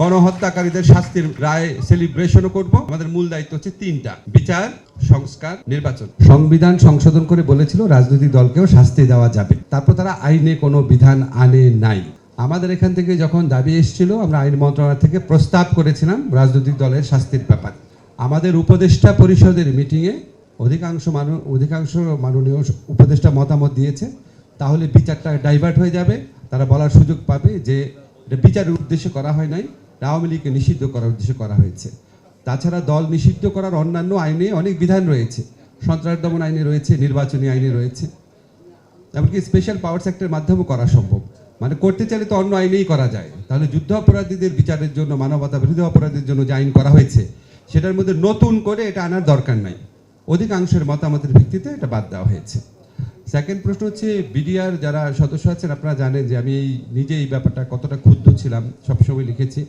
গণহত্যাকারীদের শাস্তির রায় সেলিব্রেশনও করব। আমাদের মূল দায়িত্ব হচ্ছে তিনটা। বিচার, সংস্কার, নির্বাচন। সংবিধান সংশোধন করে বলেছিল রাজনৈতিক দলকেও শাস্তি দেওয়া যাবে। তারপর তারা আইনে কোনো বিধান আনে নাই। আমাদের এখান থেকে যখন দাবি এসেছিল, আমরা আইন মন্ত্রণালয় থেকে প্রস্তাব করেছিলাম রাজনৈতিক দলের শাস্তির ব্যাপারে। আমাদের উপদেষ্টা পরিষদের মিটিংয়ে অধিকাংশ মানু, অধিকাংশ মাননীয় উপদেষ্টা মতামত দিয়েছে। তাহলে বিচারটা ডাইভার্ট হয়ে যাবে। তারা বলার সুযোগ পাবে যে এটা বিচারের উদ্দেশ্যে করা হয় নাই। আওয়ামী লীগকে নিষিদ্ধ করার উদ্দেশ্যে করা হয়েছে। তাছাড়া দল নিষিদ্ধ করার অন্যান্য আইনে অনেক বিধান রয়েছে। সন্ত্রাস দমন আইনে রয়েছে, নির্বাচনী আইনে রয়েছে। এমনকি স্পেশাল পাওয়ার সেক্টরের মাধ্যমেও করা সম্ভব। মানে করতে চাইলে তো অন্য আইনেই করা যায়। তাহলে যুদ্ধ অপরাধীদের বিচারের জন্য, মানবতা বিরোধী অপরাধের জন্য যে আইন করা হয়েছে, সেটার মধ্যে নতুন করে এটা আনার দরকার নাই। অধিকাংশের মতামতের ভিত্তিতে এটা বাদ দেওয়া হয়েছে। সেকেন্ড প্রশ্ন হচ্ছে বিডিআর যারা সদস্য আছেন, আপনারা জানেন যে আমি এই নিজে এই ব্যাপারটা কতটা ক্ষুব্ধ ছিলাম। সবসময় লিখেছি।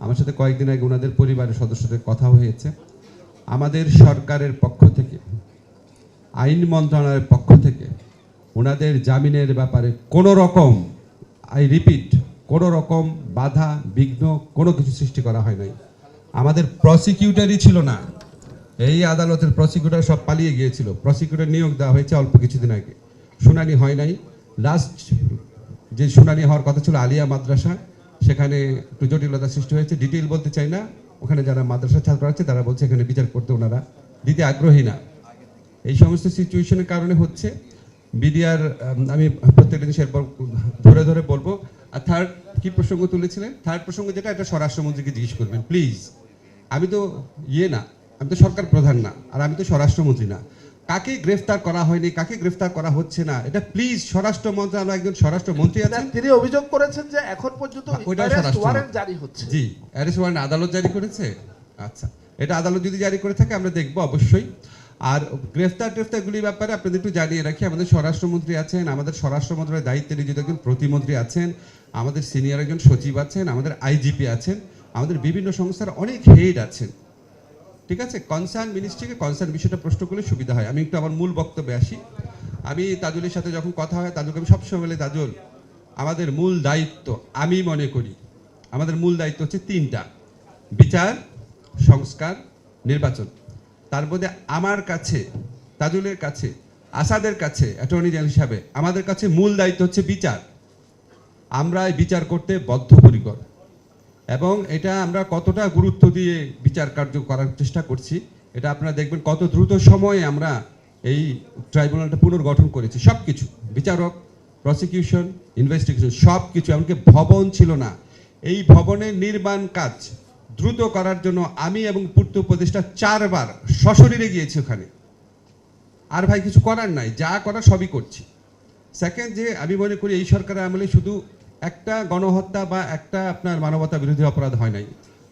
আমার সাথে কয়েকদিন আগে ওনাদের পরিবারের সদস্যদের কথা হয়েছে। আমাদের সরকারের পক্ষ থেকে, আইন মন্ত্রণালয়ের পক্ষ থেকে ওনাদের জামিনের ব্যাপারে কোনো রকম, আই রিপিট, কোনো রকম বাধা, বিঘ্ন কোনো কিছু সৃষ্টি করা হয় নাই। আমাদের প্রসিকিউটারই ছিল না। এই আদালতের প্রসিকিউটর সব পালিয়ে গিয়েছিল। প্রসিকিউটর নিয়োগ দেওয়া হয়েছে অল্প কিছুদিন আগে। শুনানি হয় নাই। লাস্ট যে শুনানি হওয়ার কথা ছিল আলিয়া মাদ্রাসা। সেখানে একটু জটিলতা সৃষ্টি হয়েছে। ডিটেইল বলতে চাই না। ওখানে যারা মাদ্রাসা ছাত্র আছে, তারা বলছে এখানে বিচার করতে ওনারা দিতে আগ্রহী না। এই সমস্ত সিচুয়েশনের কারণে হচ্ছে বিডিআর আমি প্রত্যেকটা জিনিস এরপর ধরে ধরে বলব। আর থার্ড কি প্রসঙ্গ তুলেছিলেন? থার্ড প্রসঙ্গ যেটা, এটা স্বরাষ্ট্রমন্ত্রীকে জিজ্ঞেস করবেন প্লিজ আমি তো ইয়ে না, আমি তো সরকার প্রধান না, আর আমি তো স্বরাষ্ট্রমন্ত্রী না। কাকে গ্রেফতার করা হয়নি কাকে গ্রেফতার করা হচ্ছে না? এটা প্লিজ স্বরাষ্ট্র মন্ত্রণালয় একজন স্বরাষ্ট্রমন্ত্রী আছেন। তিনি অভিযোগ করেছেন যে এখন পর্যন্ত হ্যাঁ, স্বরাষ্ট্র warrant জারি হচ্ছে। জি অ্যারেস্ট ওয়ারেন্ট আদালত জারি করেছে? আচ্ছা এটা আদালত যদি জারি করে থাকে আমরা দেখব অবশ্যই। আর গ্রেফতার টেফতারগুলির ব্যাপারে আপনাদের একটু জানিয়ে রাখি আমাদের স্বরাষ্ট্রমন্ত্রী আছেন আমাদের স্বরাষ্ট্র মন্ত্রণালয়ের দায়িত্বে নিয়োজিত একজন প্রতিমন্ত্রী আছেন আমাদের সিনিয়র একজন সচিব আছেন আমাদের আইজিপি আছেন আমাদের বিভিন্ন সংস্থার অনেক হেড আছেন। ঠিক আছে? কনসার্ন মিনিস্ট্রিকে কনসার্ন বিষয়টা প্রশ্ন করলে সুবিধা হয়। আমি একটু আমার মূল বক্তব্যে আসি। আমি তাজুলের সাথে যখন কথা হয়, তাজুলকে আমি সবসময় বলি, তাজুল, আমাদের মূল দায়িত্ব আমি মনে করি। আমাদের মূল দায়িত্ব হচ্ছে তিনটা। বিচার, সংস্কার, নির্বাচন। তার মধ্যে আমার কাছে, তাজুলের কাছে, আসাদের কাছে অ্যাটর্নি জেনারেল হিসাবে, আমাদের কাছে মূল দায়িত্ব হচ্ছে বিচার। আমরা বিচার করতে বদ্ধপরিকর। এবং এটা আমরা কতটা গুরুত্ব দিয়ে বিচার কার্য করার চেষ্টা করছি, এটা আপনারা দেখবেন কত দ্রুত সময়ে আমরা এই ট্রাইব্যুনালটা পুনর্গঠন করেছি। সব কিছু বিচারক প্রসিকিউশন ইনভেস্টিগেশন সব কিছু এমনকি ভবন ছিল না। এই ভবনের নির্মাণ কাজ দ্রুত করার জন্য আমি এবং পূর্ত উপদেষ্টা চারবার সশরীরে গিয়েছি ওখানে। আর ভাই, কিছু করার নাই, যা করা সবই করছি। সেকেন্ড যে আমি মনে করি এই সরকারের আমলে শুধু একটা গণহত্যা বা একটা আপনার মানবতা বিরোধী অপরাধ হয় নাই।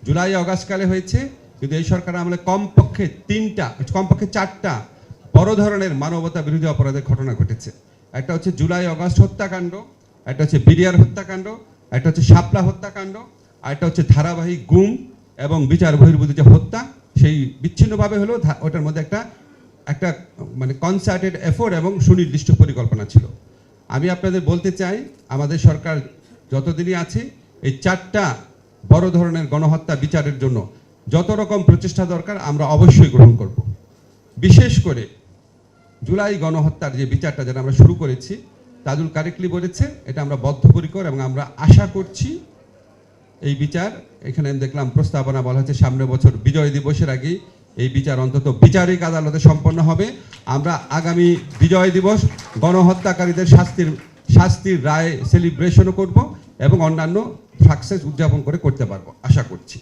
জুলাই অগাস্টকালে হয়েছে, কিন্তু এই সরকার আমলে কমপক্ষে তিনটা, কমপক্ষে চারটা বড় ধরনের মানবতা বিরোধী অপরাধের ঘটনা ঘটেছে। একটা হচ্ছে জুলাই, অগাস্ট হত্যাকাণ্ড, একটা হচ্ছে বিরিয়ার হত্যাকাণ্ড, একটা হচ্ছে শাপলা হত্যাকাণ্ড, আর একটা হচ্ছে ধারাবাহিক গুম এবং বিচার বহির্ভূত যে হত্যা, সেই বিচ্ছিন্নভাবে হলেও ওটার মধ্যে একটা একটা মানে কনসার্টেড এফোর্ট এবং সুনির্দিষ্ট পরিকল্পনা ছিল। আমি আপনাদের বলতে চাই, আমাদের সরকার যতদিনই আছে, এই চারটা বড় ধরনের গণহত্যা বিচারের জন্য যত রকম প্রচেষ্টা দরকার, আমরা অবশ্যই গ্রহণ করব। বিশেষ করে জুলাই গণহত্যার যে বিচারটা যেটা আমরা শুরু করেছি তাজুল কারেক্টলি বলেছে, এটা আমরা বদ্ধপরিকর এবং আমরা আশা করছি এই বিচার, এখানে আমি দেখলাম প্রস্তাবনা বলা হচ্ছে সামনের বছর বিজয় দিবসের আগেই এই বিচার অন্তত বিচারিক আদালতে সম্পন্ন হবে। আমরা আগামী বিজয় দিবস, গণহত্যাকারীদের শাস্তির শাস্তির রায় সেলিব্রেশনও করব এবং অন্যান্য সাকসেস উদযাপন করে করতে পারব, আশা করছি।